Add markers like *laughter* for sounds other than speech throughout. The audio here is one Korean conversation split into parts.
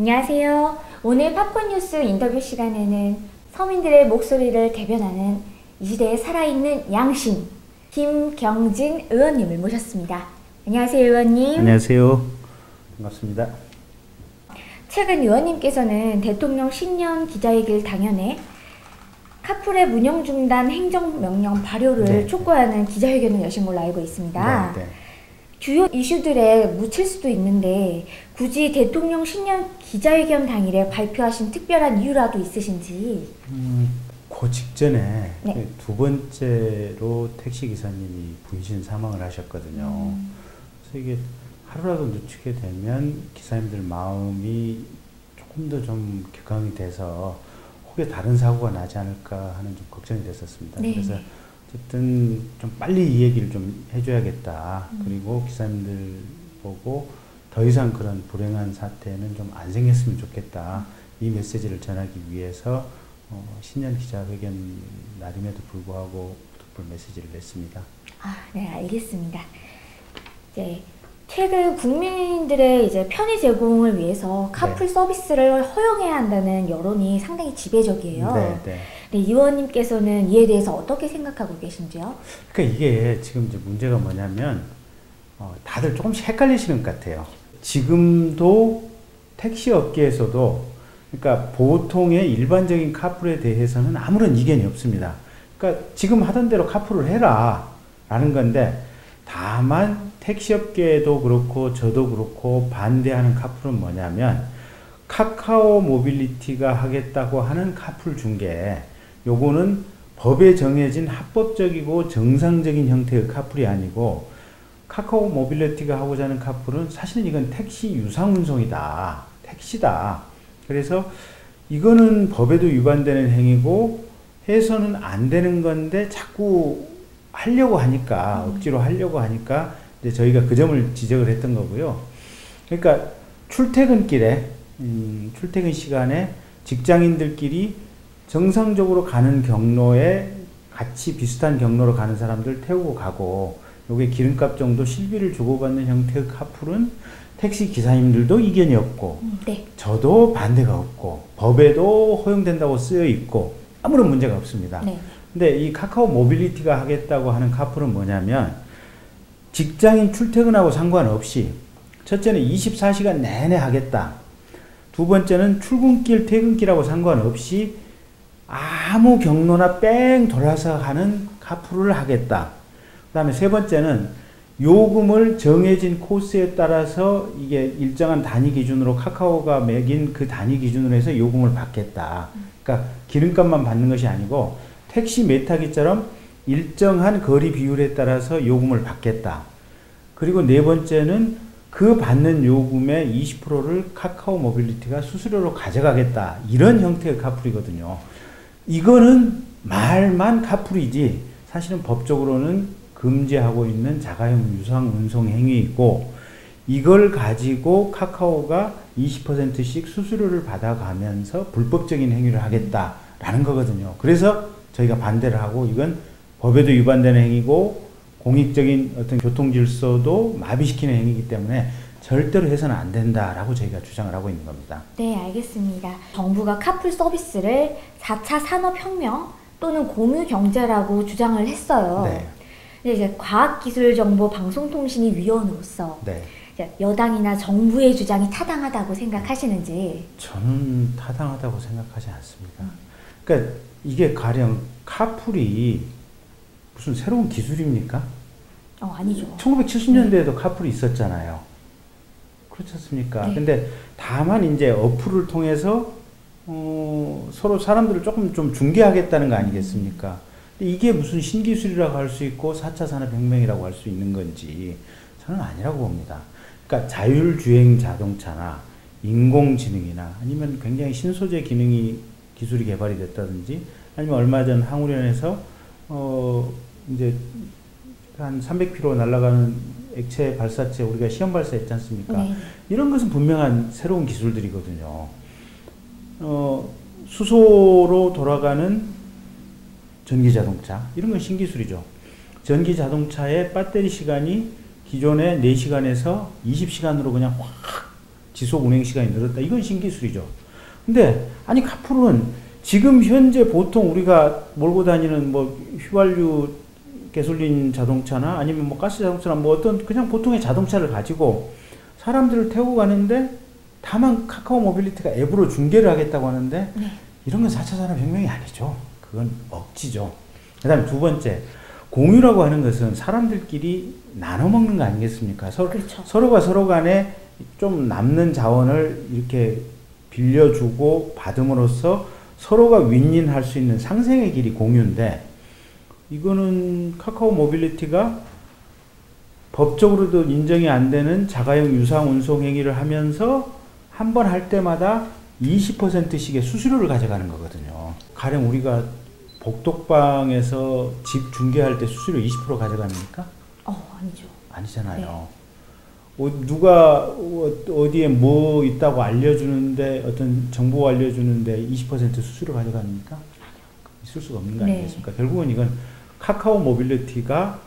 안녕하세요. 오늘 팝콘 뉴스 인터뷰 시간에는 서민들의 목소리를 대변하는 이 시대에 살아있는 양심 김경진 의원님을 모셨습니다. 안녕하세요, 의원님. 안녕하세요. 반갑습니다. 최근 의원님께서는 대통령 신년 기자회견 당연에 카풀의 운영 중단 행정명령 발효를 네. 촉구하는 기자회견을 여신 걸로 알고 있습니다. 네, 네. 주요 이슈들에 묻힐 수도 있는데 굳이 대통령 신년 기자회견 당일에 발표하신 특별한 이유라도 있으신지 음, 그 직전에 네. 그두 번째로 택시 기사님이 분신 사망을 하셨거든요. 음. 그래서 이게 하루라도 늦추게 되면 기사님들 마음이 조금 더 좀 격앙이 돼서 혹여 다른 사고가 나지 않을까 하는 좀 걱정이 됐었습니다. 네. 그래서 어쨌든 좀 빨리 이 얘기를 좀 해줘야겠다. 음. 그리고 기사님들 보고 더 이상 그런 불행한 사태는 좀 안 생겼으면 좋겠다. 이 메시지를 전하기 위해서 어, 신년 기자회견 날임에도 불구하고 특별 메시지를 냈습니다. 아, 네, 알겠습니다. 이제 최근 국민들의 이제 편의 제공을 위해서 카풀 서비스를 허용해야 한다는 여론이 상당히 지배적이에요. 네, 네. 네, 의원님께서는 이에 대해서 어떻게 생각하고 계신지요? 그러니까 이게 지금 이제 문제가 뭐냐면 어, 다들 조금씩 헷갈리시는 것 같아요. 지금도 택시 업계에서도 그러니까 보통의 일반적인 카풀에 대해서는 아무런 이견이 없습니다. 그러니까 지금 하던 대로 카풀을 해라 라는 건데 다만 택시 업계도 그렇고 저도 그렇고 반대하는 카풀은 뭐냐면 카카오 모빌리티가 하겠다고 하는 카풀 중에 요거는 법에 정해진 합법적이고 정상적인 형태의 카풀이 아니고 카카오 모빌리티가 하고자 하는 카풀은 사실은 이건 택시 유상 운송이다. 택시다. 그래서 이거는 법에도 위반되는 행위고 해서는 안 되는 건데 자꾸 하려고 하니까 억지로 하려고 하니까 이제 저희가 그 점을 지적을 했던 거고요. 그러니까 출퇴근길에 음, 출퇴근 시간에 직장인들끼리 정상적으로 가는 경로에 같이 비슷한 경로로 가는 사람들 태우고 가고 요게 기름값 정도 실비를 주고받는 형태의 카풀은 택시 기사님들도 이견이 없고 음, 네. 저도 반대가 없고 법에도 허용된다고 쓰여 있고 아무런 문제가 없습니다. 네. 근데 이 카카오 모빌리티가 하겠다고 하는 카풀은 뭐냐면 직장인 출퇴근하고 상관없이 첫째는 24시간 내내 하겠다. 두 번째는 출근길 퇴근길하고 상관없이 아무 경로나 뺑 돌아서 하는 카풀을 하겠다. 그 다음에 세 번째는 요금을 정해진 코스에 따라서 이게 일정한 단위 기준으로 카카오가 매긴 그 단위 기준으로 해서 요금을 받겠다. 그러니까 기름값만 받는 것이 아니고 택시 메타기처럼 일정한 거리 비율에 따라서 요금을 받겠다. 그리고 네 번째는 그 받는 요금의 20%를 카카오 모빌리티가 수수료로 가져가겠다. 이런 형태의 카풀이거든요. 이거는 말만 카풀이지 사실은 법적으로는 금지하고 있는 자가용 유상 운송 행위이고 이걸 가지고 카카오가 20%씩 수수료를 받아가면서 불법적인 행위를 하겠다라는 거거든요. 그래서 저희가 반대를 하고 이건 법에도 위반되는 행위고 공익적인 어떤 교통 질서도 마비시키는 행위이기 때문에 절대로 해서는 안 된다라고 저희가 주장을 하고 있는 겁니다. 네, 알겠습니다. 정부가 카풀 서비스를 4차 산업혁명 또는 공유 경제라고 주장을 했어요. 네. 근데 이제 과학기술정보방송통신위 위원으로서 네. 여당이나 정부의 주장이 타당하다고 생각하시는지. 저는 타당하다고 생각하지 않습니다. 그러니까 이게 가령 카풀이 무슨 새로운 기술입니까? 어, 아니죠. 1970년대에도 카풀이 있었잖아요. 그렇지 않습니까? 네. 근데 다만 이제 어플을 통해서 어, 서로 사람들을 조금 좀 중개하겠다는 거 아니겠습니까? 이게 무슨 신기술이라고 할 수 있고 4차 산업혁명이라고 할 수 있는 건지 저는 아니라고 봅니다. 그러니까 자율주행 자동차나 인공지능이나 아니면 굉장히 신소재 기능이 기술이 개발이 됐다든지 아니면 얼마 전 항우련에서 어 이제 한 300km 날아가는 액체 발사체 우리가 시험 발사했지 않습니까? 네. 이런 것은 분명한 새로운 기술들이거든요. 어, 수소로 돌아가는 전기 자동차 이런 건 신기술이죠. 전기 자동차의 배터리 시간이 기존의 4시간에서 20시간으로 그냥 확 지속 운행 시간이 늘었다. 이건 신기술이죠. 근데 아니 카풀은 지금 현재 보통 우리가 몰고 다니는 뭐 휘발유 가솔린 자동차나 아니면 뭐 가스 자동차나 뭐 어떤 그냥 보통의 자동차를 가지고 사람들을 태우고 가는데 다만 카카오 모빌리티가 앱으로 중계를 하겠다고 하는데 네. 이런 건 4차 산업혁명이 아니죠. 그건 억지죠. 그 다음에 두 번째, 공유라고 하는 것은 사람들끼리 나눠 먹는 거 아니겠습니까? 서, 그렇죠. 서로가 서로 간에 좀 남는 자원을 이렇게 빌려주고 받음으로써 서로가 윈윈할 수 있는 상생의 길이 공유인데 이거는 카카오 모빌리티가 법적으로도 인정이 안 되는 자가용 유상 운송 행위를 하면서 한 번 할 때마다 20%씩의 수수료를 가져가는 거거든요. 가령 우리가 복덕방에서 집 중개할 때 수수료 20% 가져갑니까? 어, 아니죠. 아니잖아요. 어, 누가 어, 어디에 뭐 있다고 알려주는데 어떤 정보 알려주는데 20% 수수료 가져갑니까? 있을 수가 없는 거 네. 아니겠습니까? 결국은 이건 카카오 모빌리티가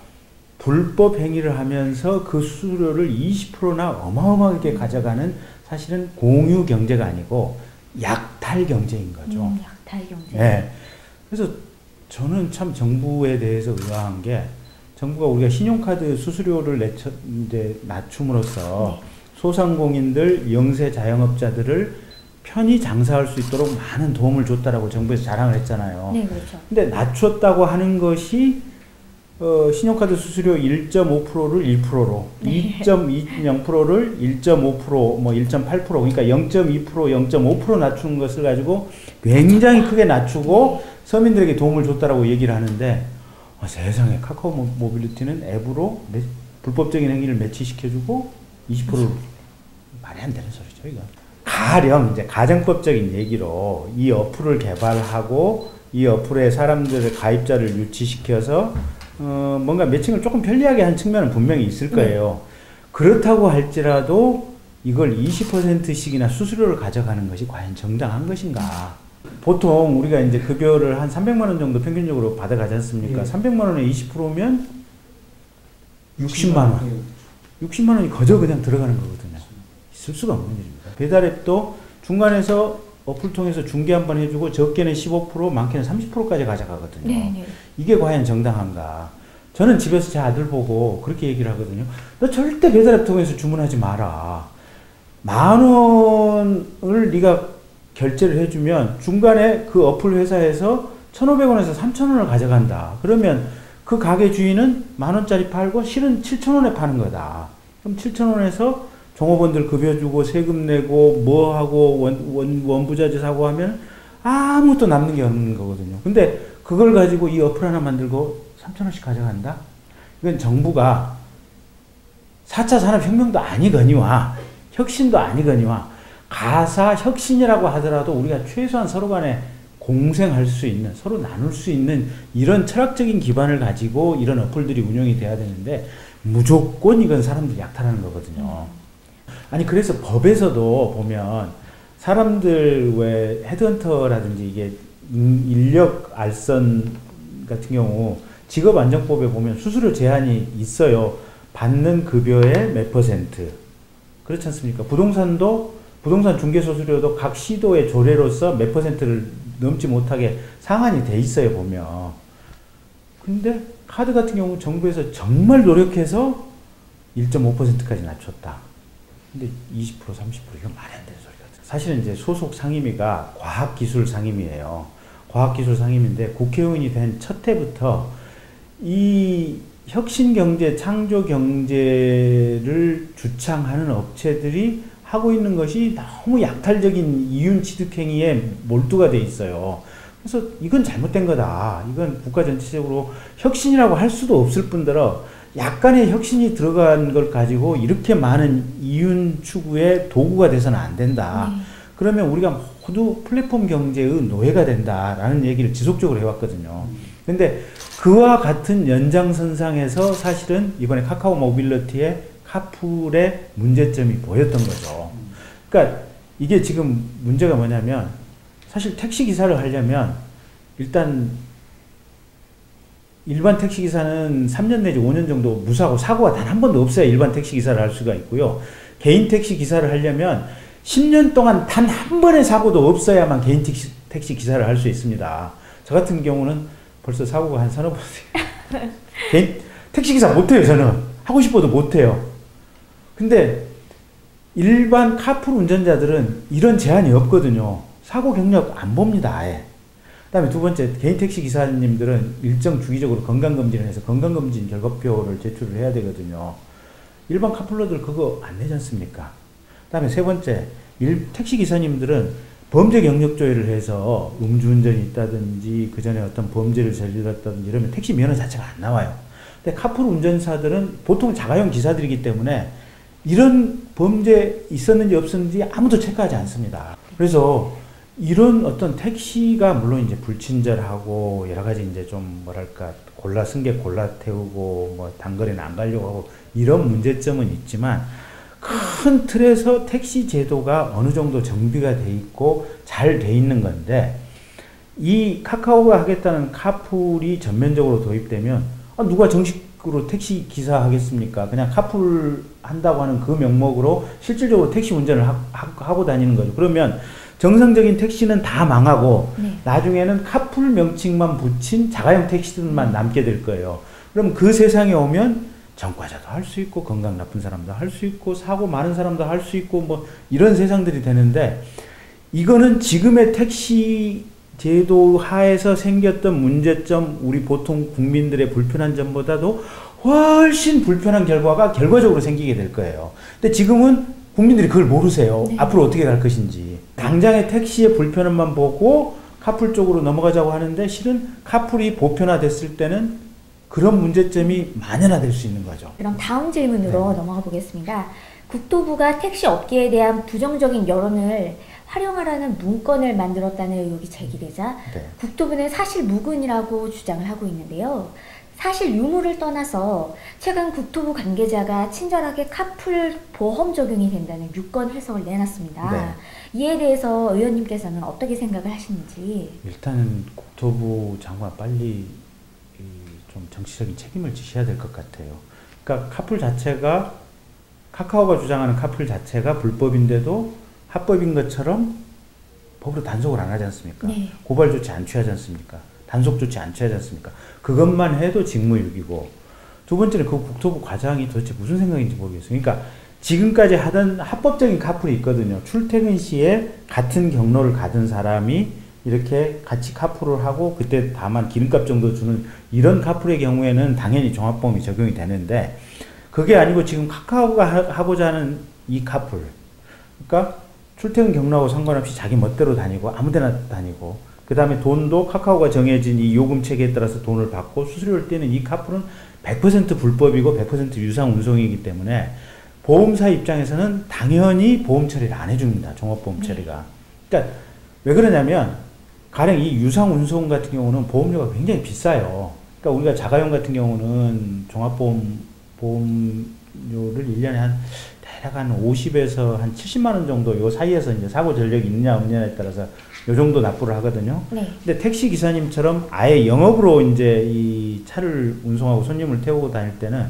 불법 행위를 하면서 그 수수료를 20%나 어마어마하게 가져가는 사실은 공유 경제가 아니고 약탈 경제인 거죠. 음, 약탈 경제. 네. 그래서 저는 참 정부에 대해서 의아한 게 정부가 우리가 신용카드 수수료를 내쳐, 이제 낮춤으로써 네. 소상공인들, 영세 자영업자들을 편히 장사할 수 있도록 많은 도움을 줬다라고 정부에서 자랑을 했잖아요. 네, 그렇죠. 근데 낮췄다고 하는 것이 어, 신용카드 수수료 1.5%를 1%로, 네. 2.20%를 1.5%, 뭐 1.8%, 그러니까 0.2%, 0.5% 낮추는 것을 가지고 굉장히 크게 낮추고 서민들에게 도움을 줬다라고 얘기를 하는데 아, 세상에 카카오 모- 모빌리티는 앱으로 매- 불법적인 행위를 매치시켜주고 20%를 말이 안 되는 소리죠, 이거. 가령 이제 가정법적인 얘기로 이 어플을 개발하고 이 어플에 사람들의 가입자를 유치시켜서 어, 뭔가 매칭을 조금 편리하게 한 측면은 분명히 있을 거예요. 그렇다고 할지라도 이걸 20%씩이나 수수료를 가져가는 것이 과연 정당한 것인가? 보통 우리가 이제 급여를 한 300만 원 정도 평균적으로 받아가지 않습니까? 예. 300만 원에 20%면 60만 원. 60만 원이 거저 그냥 들어가는 거거든요. 있을 수가 없는 일입니다. 배달앱도 중간에서 어플 통해서 중개 한 번 해주고 적게는 15% 많게는 30%까지 가져가거든요. 네, 네. 이게 과연 정당한가? 저는 집에서 제 아들 보고 그렇게 얘기를 하거든요. 너 절대 배달앱 통해서 주문하지 마라. 만 원을 네가 결제를 해주면 중간에 그 어플 회사에서 1,500원에서 3,000원을 가져간다. 그러면 그 가게 주인은 만 원짜리 팔고 실은 7,000원에 파는 거다. 그럼 7,000원에서 종업원들 급여 주고 세금 내고 뭐 하고 원, 원, 원부자재 사고 하면 아무것도 남는 게 없는 거거든요. 근데 그걸 가지고 이 어플 하나 만들고 3,000원씩 가져간다? 이건 정부가 4차 산업혁명도 아니거니와 혁신도 아니거니와 가사 혁신이라고 하더라도 우리가 최소한 서로 간에 공생할 수 있는 서로 나눌 수 있는 이런 철학적인 기반을 가지고 이런 어플들이 운영이 돼야 되는데 무조건 이건 사람들 약탈하는 거거든요. 아니 그래서 법에서도 보면 사람들 왜 헤드헌터라든지 이게 인- 인력 알선 같은 경우 직업안정법에 보면 수수료 제한이 있어요. 받는 급여의 몇 퍼센트. 그렇지 않습니까? 부동산도 부동산 중개 수수료도 각 시도의 조례로서 몇 퍼센트를 넘지 못하게 상한이 돼 있어요 보면. 근데 카드 같은 경우 정부에서 정말 노력해서 1.5%까지 낮췄다. 근데 20% 30% 이건 말이 안 되는 소리 같아요. 사실은 이제 소속 상임위가 과학기술 상임위예요. 과학기술 상임위인데 국회의원이 된 첫 해부터 이 혁신 경제, 창조 경제를 주창하는 업체들이 하고 있는 것이 너무 약탈적인 이윤 취득 행위에 몰두가 돼 있어요. 그래서 이건 잘못된 거다. 이건 국가 전체적으로 혁신이라고 할 수도 없을 뿐더러 약간의 혁신이 들어간 걸 가지고 이렇게 많은 이윤 추구의 도구가 돼서는 안 된다. 네. 그러면 우리가 모두 플랫폼 경제의 노예가 된다라는 얘기를 지속적으로 해왔거든요. 근데 그와 같은 연장선상에서 사실은 이번에 카카오 모빌리티의 카풀의 문제점이 보였던 거죠. 그러니까 이게 지금 문제가 뭐냐면 사실 택시 기사를 하려면 일단 일반 택시 기사는 3년 내지 5년 정도 무사고 사고가 단 한 번도 없어야 일반 택시 기사를 할 수가 있고요. 개인 택시 기사를 하려면 10년 동안 단 한 번의 사고도 없어야만 개인 택시, 택시 기사를 할 수 있습니다. 저 같은 경우는 벌써 사고가 한 서너 번 *laughs* 개인 택시 기사 못해요 저는 하고 싶어도 못해요. 근데 일반 카풀 운전자들은 이런 제한이 없거든요. 사고 경력 안 봅니다 아예. 그다음에 두 번째 개인 택시 기사님들은 일정 주기적으로 건강 검진을 해서 건강 검진 결과표를 제출을 해야 되거든요. 일반 카풀러들 그거 안 내지 않습니까? 그다음에 세 번째 일, 택시 기사님들은 범죄 경력 조회를 해서 음주운전이 있다든지 그 전에 어떤 범죄를 저질렀다든지 이러면 택시 면허 자체가 안 나와요. 근데 카풀 운전사들은 보통 자가용 기사들이기 때문에 이런 범죄 있었는지 없었는지 아무도 체크하지 않습니다. 그래서 이런 어떤 택시가 물론 이제 불친절하고 여러 가지 이제 좀 뭐랄까 골라 승객 골라 태우고 뭐 단거리는 안 가려고 하고 이런 문제점은 있지만 큰 틀에서 택시 제도가 어느 정도 정비가 돼 있고 잘 돼 있는 건데 이 카카오가 하겠다는 카풀이 전면적으로 도입되면 아, 누가 정식으로 택시 기사 하겠습니까? 그냥 카풀 한다고 하는 그 명목으로 실질적으로 택시 운전을 하, 하, 고 다니는 거죠. 그러면 정상적인 택시는 다 망하고 네. 나중에는 카풀 명칭만 붙인 자가용 택시들만 남게 될 거예요. 그럼 그 세상에 오면 전과자도 할 수 있고 건강 나쁜 사람도 할 수 있고 사고 많은 사람도 할 수 있고 뭐 이런 세상들이 되는데 이거는 지금의 택시 제도 하에서 생겼던 문제점 우리 보통 국민들의 불편한 점보다도 훨씬 불편한 결과가 결과적으로 생기게 될 거예요. 근데 지금은 국민들이 그걸 모르세요. 네. 앞으로 어떻게 갈 것인지. 당장의 택시의 불편함만 보고 카풀 쪽으로 넘어가자고 하는데 실은 카풀이 보편화됐을 때는 그런 문제점이 만연화될 수 있는 거죠. 그럼 다음 질문으로 네. 넘어가 보겠습니다. 국토부가 택시 업계에 대한 부정적인 여론을 활용하라는 문건을 만들었다는 의혹이 제기되자 네. 국토부는 사실 무근이라고 주장을 하고 있는데요. 사실 유무를 떠나서 최근 국토부 관계자가 친절하게 카풀 보험 적용이 된다는 유권 해석을 내놨습니다. 네. 이에 대해서 의원님께서는 어떻게 생각을 하시는지. 일단은 국토부 장관 빨리 이, 좀 정치적인 책임을 지셔야 될 것 같아요. 그러니까 카풀 자체가 카카오가 주장하는 카풀 자체가 불법인데도 합법인 것처럼 법으로 단속을 안 하지 않습니까? 네. 고발 조치 안 취하지 않습니까? 단속 조치 안 취하지 않습니까? 그것만 해도 직무유기고 두 번째는 그 국토부 과장이 도대체 무슨 생각인지 모르겠어요. 그러니까 지금까지 하던 합법적인 카풀이 있거든요. 출퇴근 시에 같은 경로를 가던 사람이 이렇게 같이 카풀을 하고 그때 다만 기름값 정도 주는 이런 카풀의 경우에는 당연히 종합보험이 적용이 되는데 그게 아니고 지금 카카오가 하- 하고자 하는 이 카풀 그러니까 출퇴근 경로하고 상관없이 자기 멋대로 다니고 아무데나 다니고 그 다음에 돈도 카카오가 정해진 이 요금 체계에 따라서 돈을 받고 수수료를 떼는 이 카풀은 100% 불법이고 100% 유상 운송이기 때문에 보험사 입장에서는 당연히 보험 처리를 안 해줍니다. 종합보험 처리가. 그러니까 왜 그러냐면 가령 이 유상 운송 같은 경우는 보험료가 굉장히 비싸요. 그러니까 우리가 자가용 같은 경우는 종합보험 보험료를 1년에 한 대략 한 50에서 한 70만 원 정도 요 사이에서 이제 사고 전력이 있냐 없냐에 따라서 요 정도 납부를 하거든요. 네. 근데 택시 기사님처럼 아예 영업으로 이제 이 차를 운송하고 손님을 태우고 다닐 때는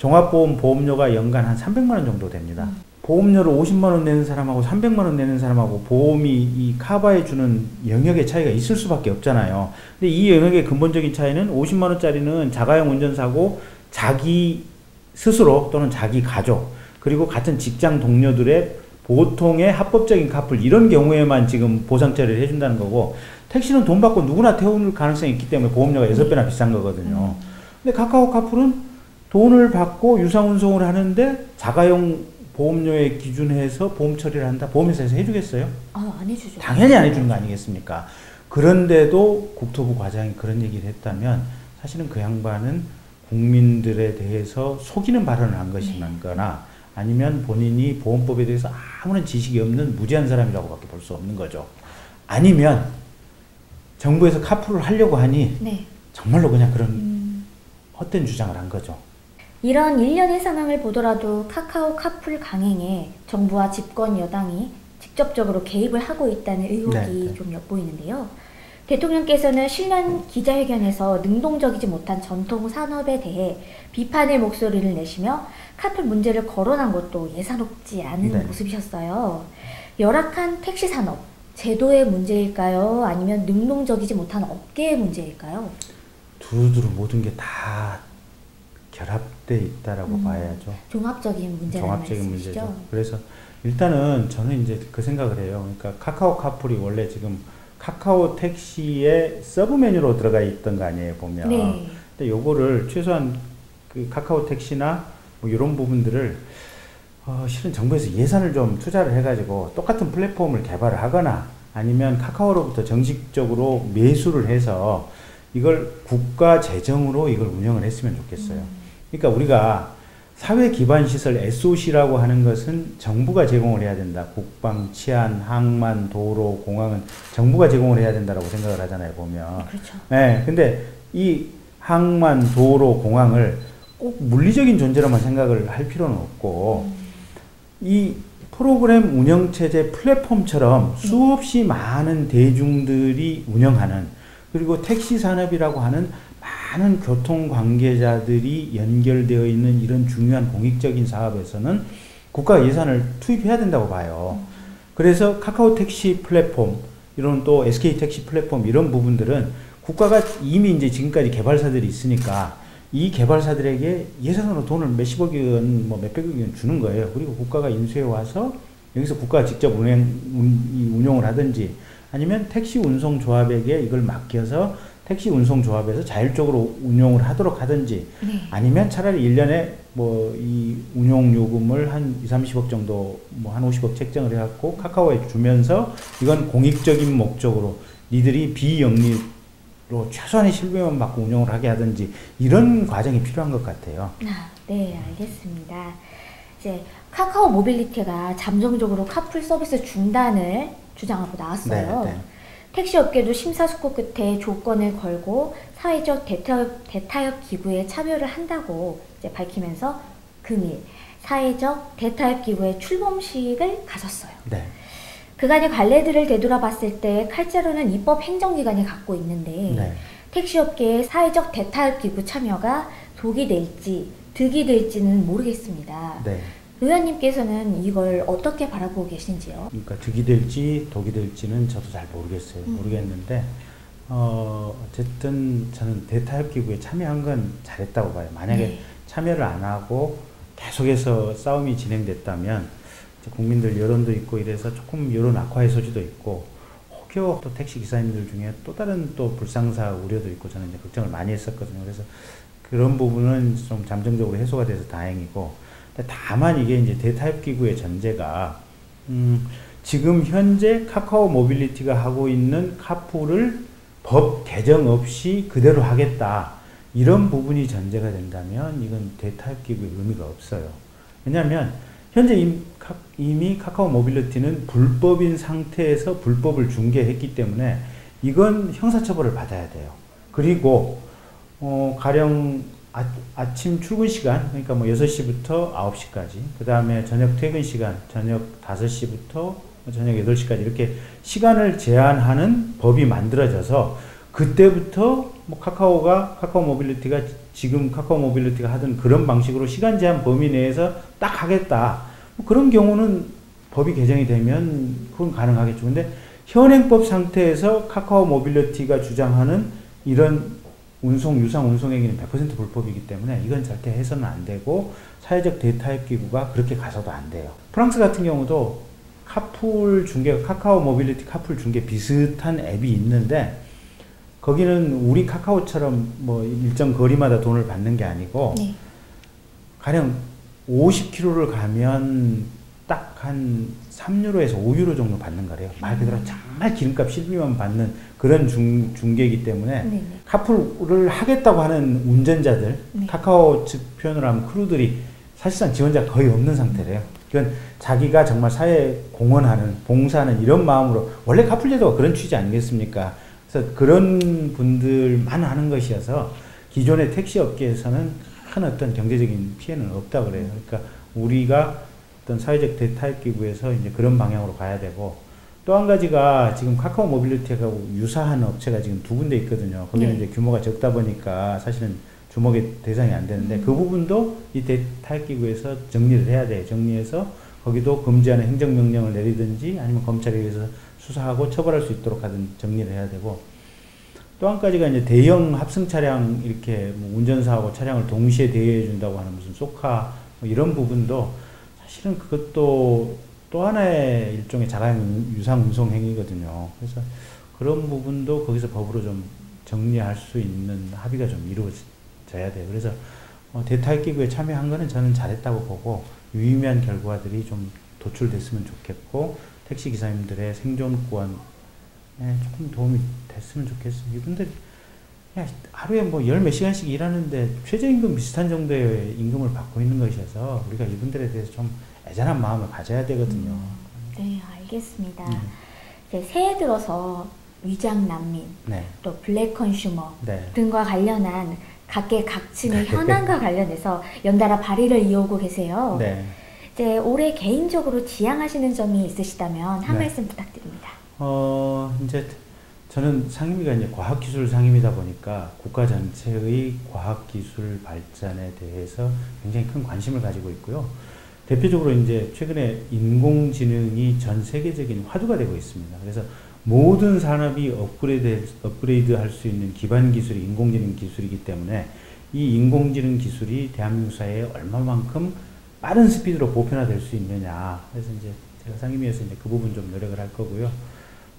종합보험 보험료가 연간 한 300만 원 정도 됩니다. 보험료를 50만 원 내는 사람하고 300만 원 내는 사람하고 보험이 이 카바에 주는 영역의 차이가 있을 수밖에 없잖아요. 근데 이 영역의 근본적인 차이는 50만 원짜리는 자가용 운전사고 자기 스스로 또는 자기 가족 그리고 같은 직장 동료들의 보통의 합법적인 카풀 이런 경우에만 지금 보상 처리를 해준다는 거고 택시는 돈 받고 누구나 태울 가능성이 있기 때문에 보험료가 여섯 배나 비싼 거거든요. 근데 카카오 카풀은 돈을 받고 유상 운송을 하는데 자가용 보험료에 기준해서 보험 처리를 한다. 보험회사에서 해주겠어요? 아, 안 해주죠. 당연히 안 해주는 거 아니겠습니까? 그런데도 국토부 과장이 그런 얘기를 했다면 사실은 그 양반은 국민들에 대해서 속이는 발언을 한 것이거나 아니면 본인이 보험법에 대해서 아무런 지식이 없는 무지한 사람이라고밖에 볼 수 없는 거죠. 아니면 정부에서 카풀을 하려고 하니 네. 정말로 그냥 그런 음, 헛된 주장을 한 거죠. 이런 일련의 상황을 보더라도 카카오 카풀 강행에 정부와 집권 여당이 직접적으로 개입을 하고 있다는 의혹이 네, 네. 좀 엿보이는데요. 대통령께서는 신년 기자회견에서 능동적이지 못한 전통 산업에 대해 비판의 목소리를 내시며 카풀 문제를 거론한 것도 예사롭지 않은 네. 모습이셨어요. 열악한 택시 산업, 제도의 문제일까요? 아니면 능동적이지 못한 업계의 문제일까요? 두루두루 모든 게 다 결합 돼 있다라고 음. 봐야죠. 종합적인 문제라는 종합적인 말씀이시죠? 문제죠. 그래서 일단은 저는 이제 그 생각을 해요. 그러니까 카카오 카풀이 원래 지금 카카오 택시의 서브 메뉴로 들어가 있던 거 아니에요, 보면. 네. 근데 요거를 최소한 그 카카오 택시나 뭐 이런 부분들을 어, 실은 정부에서 예산을 좀 투자를 해가지고 똑같은 플랫폼을 개발을 하거나 아니면 카카오로부터 정식적으로 매수를 해서 이걸 국가 재정으로 이걸 운영을 했으면 좋겠어요. 그러니까 우리가 사회 기반 시설 SOC라고 하는 것은 정부가 제공을 해야 된다. 국방, 치안, 항만, 도로, 공항은 정부가 제공을 해야 된다라고 생각을 하잖아요, 보면. 그렇죠. 네, 근데 이 항만, 도로, 공항을 꼭 물리적인 존재로만 생각을 할 필요는 없고, 이 프로그램 운영체제 플랫폼처럼 수없이 많은 대중들이 운영하는, 그리고 택시 산업이라고 하는 많은 교통 관계자들이 연결되어 있는 이런 중요한 공익적인 사업에서는 국가 예산을 투입해야 된다고 봐요. 그래서 카카오 택시 플랫폼, 이런 또 SK 택시 플랫폼 이런 부분들은 국가가 이미 이제 지금까지 개발사들이 있으니까 이 개발사들에게 예산으로 돈을 몇십억이 원, 뭐 몇백억이 원 주는 거예요. 그리고 국가가 인수해 와서 여기서 국가가 직접 운행, 운, 이 운용을 하든지 아니면 택시 운송 조합에게 이걸 맡겨서 택시 운송 조합에서 자율적으로 운용을 하도록 하든지 네. 아니면 차라리 1년에 뭐 이 운용 요금을 한 2, 30억 정도 뭐 한 50억 책정을 해 갖고 카카오에 주면서 이건 공익적인 목적으로 니들이 비영리로 최소한의 실비만 받고 운영을 하게 하든지 이런 과정이 필요한 것 같아요. 아, 네, 알겠습니다. 이제 카카오 모빌리티가 잠정적으로 카풀 서비스 중단을 주장하고 나왔어요. 네, 네. 택시 업계도 심사숙고 끝에 조건을 걸고 사회적 대타협, 대타협 기구에 참여를 한다고 밝히면서 금일 사회적 대타협 기구의 출범식을 가졌어요. 네. 그간의 관례들을 되돌아봤을 때 칼자루는 입법 행정기관이 갖고 있는데 네. 택시업계의 사회적 대타협 기구 참여가 독이 될지 득이 될지는 모르겠습니다. 네. 의원님께서는 이걸 어떻게 바라보고 계신지요? 그러니까 득이 될지 독이 될지는 저도 잘 모르겠어요. 음. 모르겠는데 어 어쨌든 저는 대타협 기구에 참여한 건 잘했다고 봐요. 만약에 네. 참여를 안 하고 계속해서 싸움이 진행됐다면 국민들 여론도 있고 이래서 조금 여론 악화의 소지도 있고 혹여 또 택시 기사님들 중에 또 다른 또 불상사 우려도 있고 저는 이제 걱정을 많이 했었거든요. 그래서 그런 부분은 좀 잠정적으로 해소가 돼서 다행이고 다만 이게 이제 대타협 기구의 전제가 음, 지금 현재 카카오 모빌리티가 하고 있는 카풀을 법 개정 없이 그대로 하겠다. 이런 부분이 전제가 된다면 이건 대타협 기구의 의미가 없어요. 왜냐하면 현재 이미 카카오 모빌리티는 불법인 상태에서 불법을 중개했기 때문에 이건 형사처벌을 받아야 돼요. 그리고 어, 가령 아, 아침 출근 시간, 그러니까 뭐 6시부터 9시까지, 그 다음에 저녁 퇴근 시간, 저녁 5시부터 저녁 8시까지 이렇게 시간을 제한하는 법이 만들어져서 그때부터 뭐 카카오가, 카카오 모빌리티가 지금 카카오 모빌리티가 하던 그런 방식으로 시간 제한 범위 내에서 딱 하겠다. 뭐 그런 경우는 법이 개정이 되면 그건 가능하겠죠. 근데 현행법 상태에서 카카오 모빌리티가 주장하는 이런 운송, 유상 운송 행위는 100% 불법이기 때문에 이건 절대 해서는 안 되고 사회적 대타협 기구가 그렇게 가서도 안 돼요. 프랑스 같은 경우도 카풀 중개, 카카오 모빌리티 카풀 중개 비슷한 앱이 있는데 거기는 우리 카카오처럼 뭐 일정 거리마다 돈을 받는 게 아니고 네. 가령 50km를 가면 딱 한 3유로에서 5유로 정도 받는 거래요. 말 그대로 정말 기름값 실비만 받는 그런 중, 중개이기 때문에 네, 네. 카풀을 하겠다고 하는 운전자들, 네. 카카오 측 표현을 하면 크루들이 사실상 지원자가 거의 없는 상태래요. 그건 자기가 정말 사회에 공헌하는, 봉사하는 이런 마음으로, 원래 카풀 제도가 그런 취지 아니겠습니까? 그래서 그런 분들만 하는 것이어서 기존의 택시 업계에서는 큰 어떤 경제적인 피해는 없다고 그래요. 그러니까 우리가 어떤 사회적 대타협 기구에서 이제 그런 방향으로 가야 되고 또 한 가지가 지금 카카오 모빌리티하고 유사한 업체가 지금 두 군데 있거든요. 거기는 네. 이제 규모가 적다 보니까 사실은 주목의 대상이 안 되는데 음. 그 부분도 이 타협 기구에서 정리를 해야 돼요. 정리해서 거기도 금지하는 행정명령을 내리든지 아니면 검찰에 의해서 수사하고 처벌할 수 있도록 하든 정리를 해야 되고 또 한 가지가 이제 대형 합승 차량 이렇게 뭐 운전사하고 차량을 동시에 대여해 준다고 하는 무슨 소카 뭐 이런 부분도 사실은 그것도 또 하나의 일종의 자가용 유상 운송 행위거든요. 그래서 그런 부분도 거기서 법으로 좀 정리할 수 있는 합의가 좀 이루어져야 돼요. 그래서 어, 대타협기구에 참여한 거는 저는 잘했다고 보고 유의미한 결과들이 좀 도출됐으면 좋겠고 택시 기사님들의 생존권에 조금 도움이 됐으면 좋겠어요. 이분들 야, 하루에 뭐 열 몇 시간씩 일하는데 최저임금 비슷한 정도의 임금을 받고 있는 것이어서 우리가 이분들에 대해서 좀 애잔한 마음을 가져야 되거든요. 네, 알겠습니다. 음. 이제 새해 들어서 위장 난민, 네, 또 블랙 컨슈머 네, 등과 관련한 각계 각층의 현안과 관련해서 연달아 발의를 이어오고 계세요. 네. 이제 올해 개인적으로 지향하시는 점이 있으시다면 한 네. 말씀 부탁드립니다. 어, 이제 저는 상임위가 이제 과학기술 상임이다 보니까 국가 전체의 과학기술 발전에 대해서 굉장히 큰 관심을 가지고 있고요. 대표적으로 이제 최근에 인공지능이 전 세계적인 화두가 되고 있습니다. 그래서 모든 산업이 업그레이드, 업그레이드 할 수 있는 기반 기술이 인공지능 기술이기 때문에 이 인공지능 기술이 대한민국 사회에 얼마만큼 빠른 스피드로 보편화될 수 있느냐. 그래서 이제 제가 상임위에서 이제 그 부분 좀 노력을 할 거고요.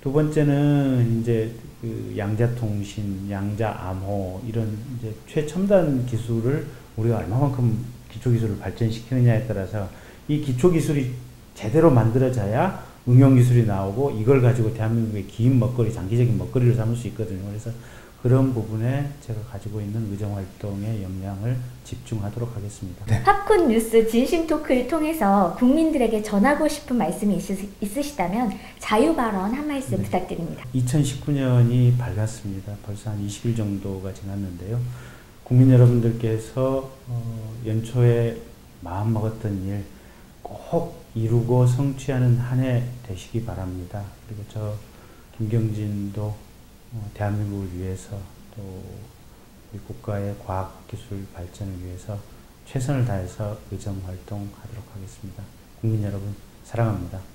두 번째는 이제 그 양자통신, 양자암호 이런 이제 최첨단 기술을 우리가 얼마만큼 기초기술을 발전시키느냐에 따라서 이 기초기술이 제대로 만들어져야 응용기술이 나오고 이걸 가지고 대한민국의 긴 먹거리, 장기적인 먹거리를 삼을 수 있거든요. 그래서 그런 부분에 제가 가지고 있는 의정 활동의 역량을 집중하도록 하겠습니다. 팝콘 뉴스 진심 토크를 통해서 국민들에게 전하고 싶은 말씀이 있으, 있으 시다면 자유 발언 한 말씀 네. 부탁드립니다. 2019년이 밝았습니다. 벌써 한 20일 정도가 지났는데요. 국민 여러분들께서 어, 연초에 마음 먹었던 일 꼭 이루고 성취하는 한 해 되시기 바랍니다. 그리고 저 김경진도 어, 대한민국을 위해서 또 우리 국가의 과학기술 발전을 위해서 최선을 다해서 의정 활동하도록 하겠습니다. 국민 여러분 사랑합니다.